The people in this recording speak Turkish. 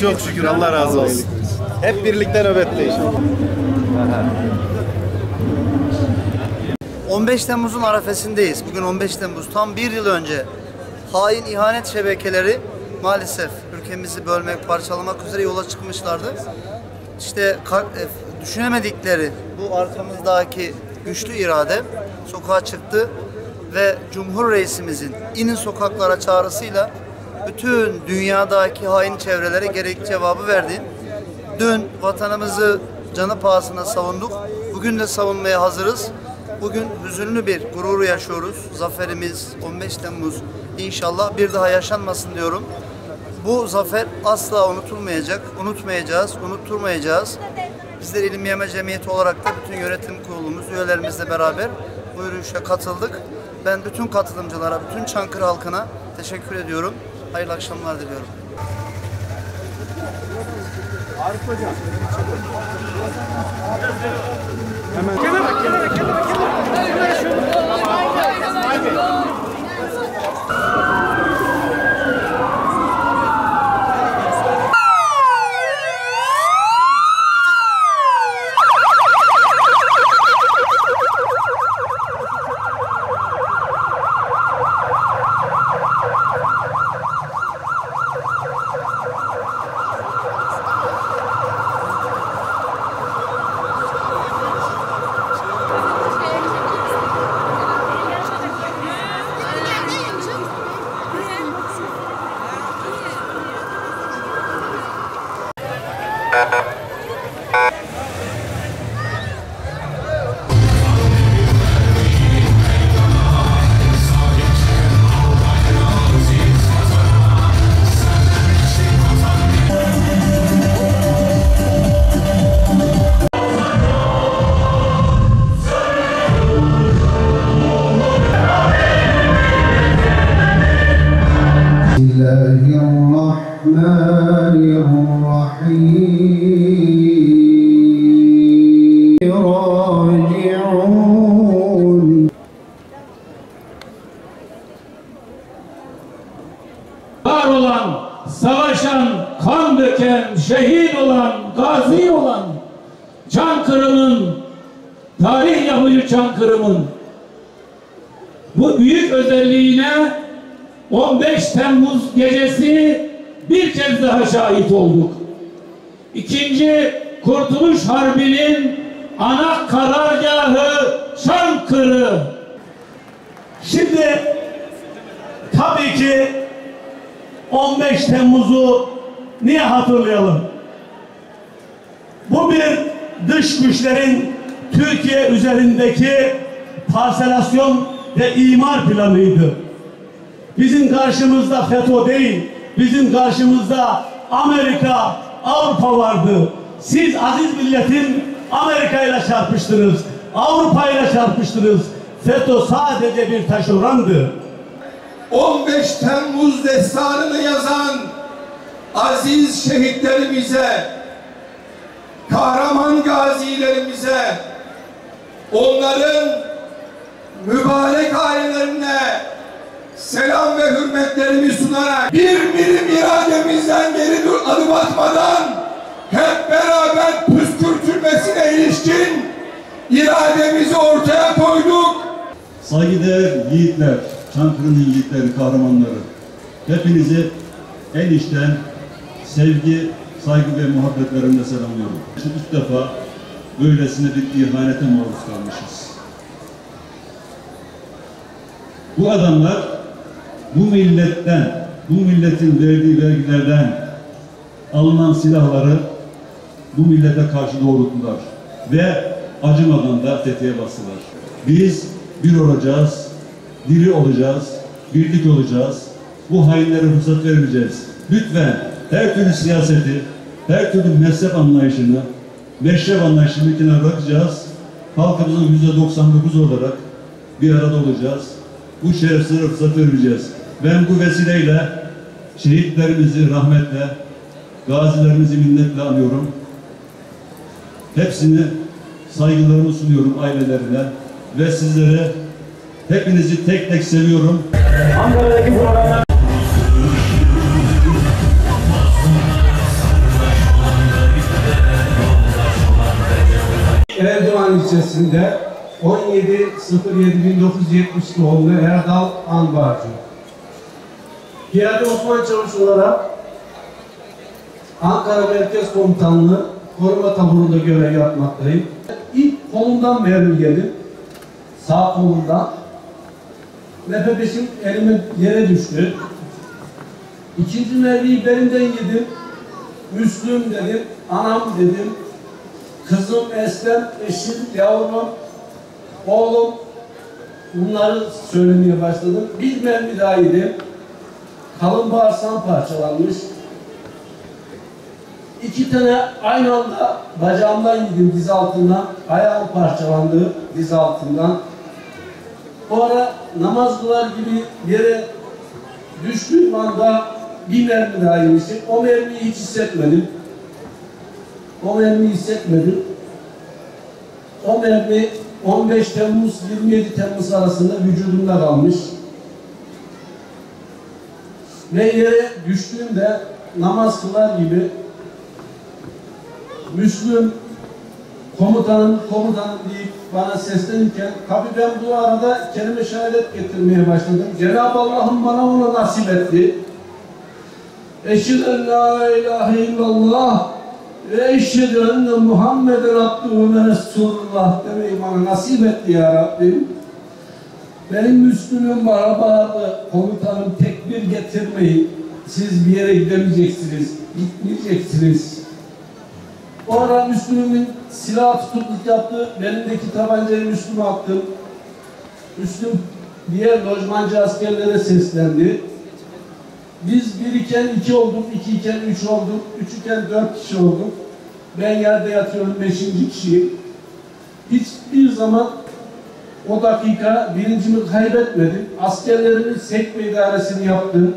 Çok şükür Allah razı olsun. Hep birlikte nöbetteyiz. 15 Temmuz'un arefesindeyiz. Bugün 15 Temmuz. Tam bir yıl önce hain ihanet şebekeleri maalesef ülkemizi bölmek, parçalamak üzere yola çıkmışlardı. İşte e, düşünemedikleri bu arkamızdaki güçlü irade sokağa çıktı ve Cumhur Reisimizin inin sokaklara çağrısıyla bütün dünyadaki hain çevrelere gerekli cevabı verdi. Dün vatanımızı canı pahasına savunduk. Bugün de savunmaya hazırız. Bugün hüzünlü bir gururu yaşıyoruz. Zaferimiz 15 Temmuz inşallah bir daha yaşanmasın diyorum. Bu zafer asla unutulmayacak. Unutmayacağız, unutturmayacağız. Bizler İlim Yeme Cemiyeti olarak da bütün yönetim kurulumuz, üyelerimizle beraber bu yürüyüşe katıldık. Ben bütün katılımcılara, bütün Çankırı halkına teşekkür ediyorum. Hayırlı akşamlar diliyorum. Arif Hocam. Hemen. Kenara, kenara, kenara, kenara. Hayır, hayır, hayır. Hayır, hayır, hayır. Gazi olan Çankırı'nın, tarih yapıcı Çankırı'nın bu büyük özelliğine 15 Temmuz gecesi bir kez daha şahit olduk. İkinci Kurtuluş Harbi'nin ana karargahı Çankırı. Şimdi tabii ki 15 Temmuz'u niye hatırlayalım? Bu bir dış güçlerin Türkiye üzerindeki parselasyon ve imar planıydı. Bizim karşımızda FETÖ değil, bizim karşımızda Amerika, Avrupa vardı. Siz aziz milletin Amerika ile çarpıştınız, Avrupa ile çarpıştınız. FETÖ sadece bir taşerondu. 15 Temmuz destanını yazan aziz şehitlerimize, kahraman gazilerimize, onların mübarek ailelerine selam ve hürmetlerimi sunarak bir milim irademizden geri dur adım atmadan hep beraber püskürtülmesine ilişkin irademizi ortaya koyduk. Saygıdeğer yiğitler, Çankırı'nın yiğitleri, kahramanları. Hepinizi en içten sevgi, saygı ve muhabbetlerimle selamlıyorum. İşte ilk defa böylesine bir ihanete maruz kalmışız. Bu adamlar bu milletten, bu milletin verdiği vergilerden alınan silahları bu millete karşı doğrulttular ve acımadan da tetiğe bastılar. Biz bir olacağız, diri olacağız, birlik olacağız. Bu hainlere fırsat vermeyeceğiz. Lütfen her türlü siyaseti, her türlü mezhep anlayışını, meşrep anlayışını kenara bırakacağız. Halkımızın yüzde 99 olarak bir arada olacağız. Bu şerefsizlere fırsat vermeyeceğiz. Ben bu vesileyle şehitlerimizi rahmetle, gazilerimizi minnetle anıyorum. Hepsini saygılarımı sunuyorum ailelerine ve sizlere hepinizi tek tek seviyorum. Ankara'daki Erdoğan ilçesinde 17.07.1970 doğumlu Erdal Anbarcı. Piyade Osman Çavuş olarak Ankara Merkez Komutanlığı koruma taburunda görev yapmaktayım. İlk kolumdan yedim. Sağ kolumdan. Nefesim elime yere düştü. İkinci mermiyi belimden yedim. Müslüm dedim, anam dedim, kızım Eslem, eşim, yavrum, oğlum bunları söylemeye başladım. Bir mermi daha yedim. Kalın bağırsağım parçalanmış. İki tane aynı anda bacağımdan yedim diz altından. Ayağım parçalandı diz altından. O ara namaz kılar gibi yere düştüğüm anda bir mermi daha yemiştim. O mermiyi hiç hissetmedim. O mermiyi hissetmedim. O mermi 15 Temmuz 27 Temmuz arasında vücudumda kalmış. Ve yere düştüğümde namaz kılar gibi Müslüm komutanım komutanım deyip bana seslenirken tabi ben bu arada kelime şehadet getirmeye başladım. Cenab-ı Allah'ım bana onu nasip etti. Eşhedü en la ilahe illallah ve eşhedü enne Muhammeden abduhu ve Resulullah demeyi bana nasip etti ya Rabbim. Benim Müslüm'üm bağırdı. Komutanım tekbir getirmeyin. Siz bir yere gidemeyeceksiniz. Gitmeyeceksiniz. O ara Müslüm'ün silah tutukluk yaptı. Benimdeki tabancayı Müslüm'e attım. Müslüm diğer lojmancı askerlere seslendi. Biz bir iken iki olduk, iki iken üç olduk, üç iken dört kişi olduk. Ben yerde yatıyorum beşinci kişiyim. Hiçbir zaman o dakika birincimi kaybetmedim. Askerlerimin sekme idaresini yaptım.